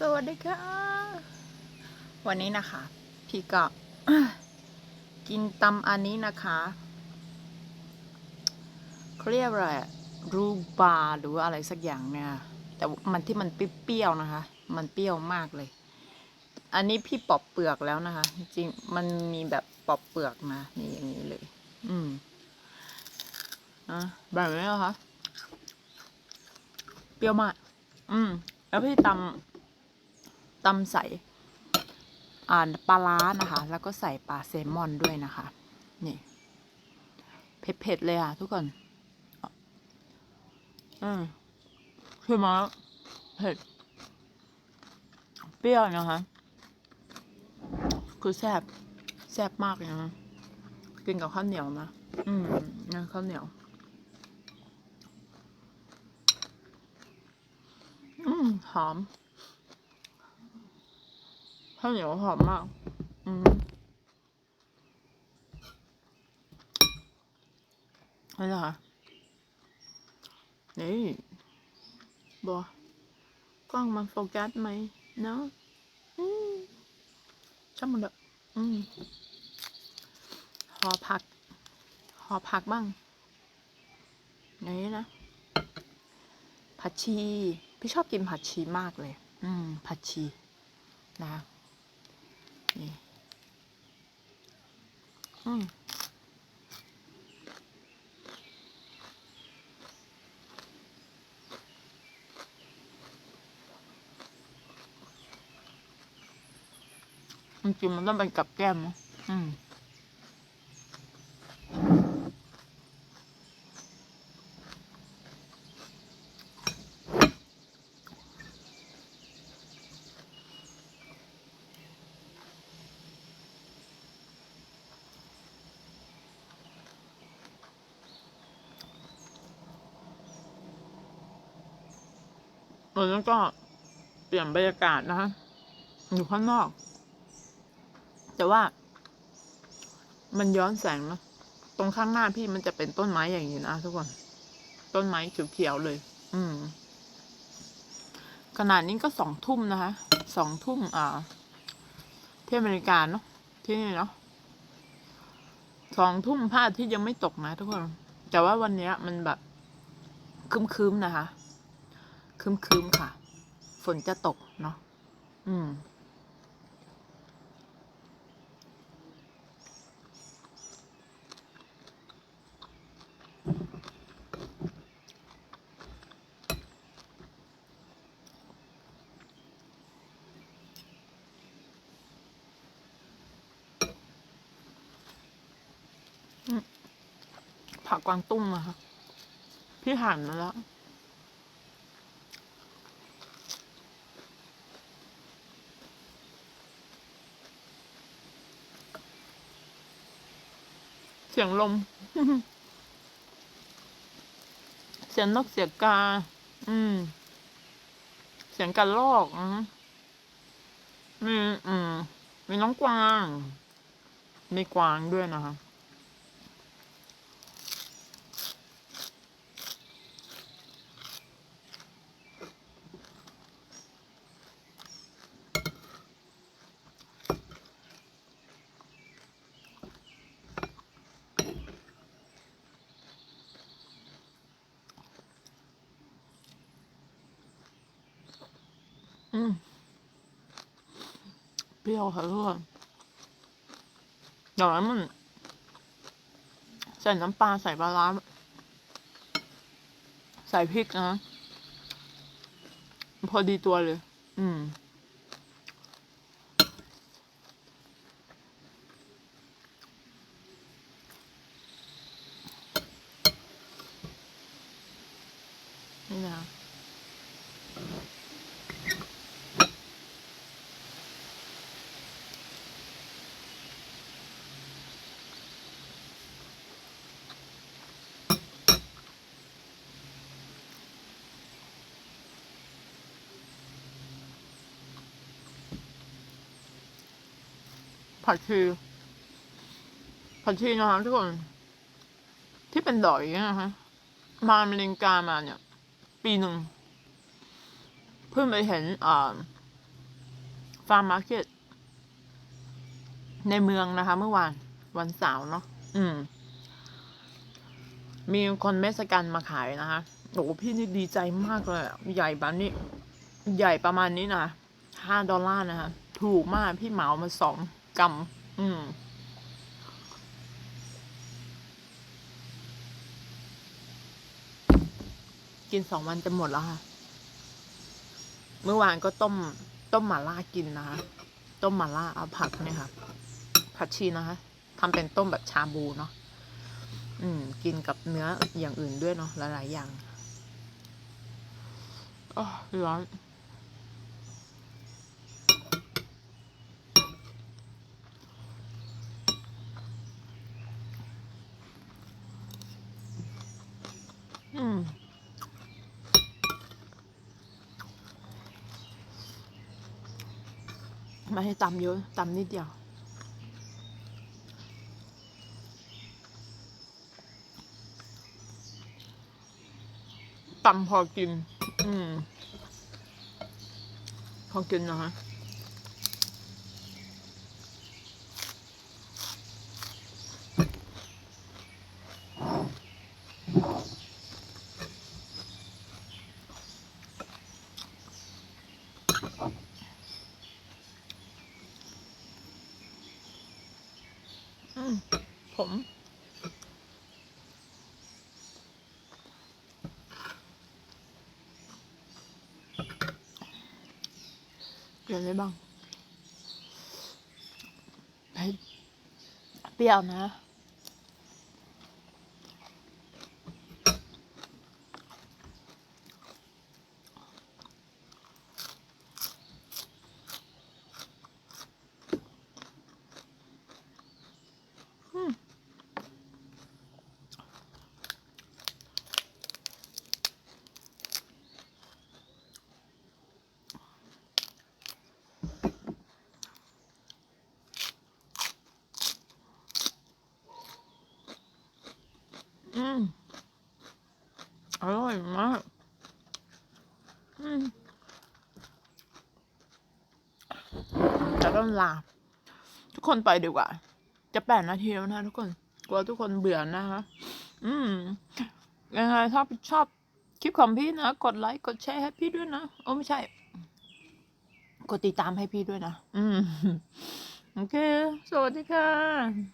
สวัสดีค่ะ วันนี้นะคะ พี่ก็กินตำอันนี้นะคะเขาเรียกอะไรรูบาร์หรืออะไรสักอย่างเนี่ย แต่มันที่มันเปรี้ยวนะคะ มันเปรี้ยวมากเลย อันนี้พี่ปอกเปลือกแล้วนะคะ จริงมันมีแบบปอกเปลือกนะนี่อย่างนี้เลย อืมอะแบบนี้เหรอคะเปรี้ยวมาก อืม แล้วพี่ตำ ตำใส่อ่าปลาร้านะคะ แล้วก็ใส่ปลาแซลมอนด้วยนะคะ นี่เผ็ดๆเลยอะทุกคนอืมคือมาเผ็ดเปรี้ยวนะคะ คือแซ่บแซ่บมากเลยนะกินกับข้าวเหนียวนะ อืมนะข้าวเหนียว อืมหอม ข้าวเหนียวหอมมาก อืมนี่นะคะนี่บอกล้องมันโฟกัสไหมเนาะอืมช่างมันเถอะอืมหอผัก หอผักบ้าง นี่นะ ผัดชี พี่ชอบกินผัดชีมากเลย อืม ผัดชี นะคะ นี่อืมจริงๆมันต้องเป็นกับแก้มอืม วันนั้นก็เปลี่ยนบรรยากาศนะคะอยู่ข้างนอก แต่ว่า มันย้อนแสงนะตรงข้างหน้าพี่มันจะเป็นต้นไม้อย่างนี้นะทุกคน ต้นไม้เขียวๆเลย อืมขนาดนี้ก็สองทุ่มนะคะสองทุ่มอ่าที่อเมริกาเนาะที่นี่เนาะสองทุ่มพระอาทิตย์ยังไม่ตกนะทุกคน แต่ว่าวันนี้มันแบบคึมๆนะคะ คึมๆค่ะ ฝนจะตกเนาะอืม ผักกวางตุ้งนะคะพี่หั่นมาแล้ว เสียงลม เสียงนกเสียงกา อืม เสียงกระรอกอืมมีอืมมีน้องกวาง มีกวางด้วยนะคะ อืมเปรี้ยวค่ะทุกคนอย่างนั้นมันใส่น้ำปลาใส่ปลาร้าใส่พริกนะพอดีตัวเลย อืมนี่นะ ผัดชีผัดชีนะคะทุกคน ที่เป็นดอกอย่างเงี้ยนะคะมาอเมริกามาเนี่ย ปีหนึ่ง เพิ่งไปเห็นอ่าฟาร์มมาร์เก็ตในเมืองนะคะ เมื่อวานวันเสาร์เนาะอืม มีคนเม็กซิกันมาขายนะคะโอ้พี่นี่ดีใจมากเลยใหญ่แบบนี้ ใหญ่ประมาณนี้นะห้าดอลลาร์นะคะ ถูกมากพี่เหมามาสอง กำอืม กินสองวันจะหมดแล้วค่ะ เมื่อวานก็ต้ม ต้มหม่าล่ากินนะคะ ต้มหม่าล่าเอาผักเนี่ยค่ะ ผักชีนะคะทำเป็นต้มแบบชาบูเนาะ อืม กินกับเนื้ออย่างอื่นด้วยเนาะหลายๆอย่างอ๋อร้อน อืมไม่ให้ตำเยอะตำนิดเดียว ตำพอกิน อืม พอกินนะคะ อืม ผมเปลี่ยนอะไรบ้างเปรี้ยวนะ อืม อืมอร่อยมากอืมจะต้องลา ทุกคนไปดีกว่า จะแปดนาทีแล้วนะทุกคนกลัวทุกคนเบื่อนะคะอืมยังไงถ้าชอบคลิปของพี่นะ กดไลค์กดแชร์ให้พี่ด้วยนะโอ้ไม่ใช่ กดติดตามให้พี่ด้วยนะ อืม โอเค สวัสดีค่ะ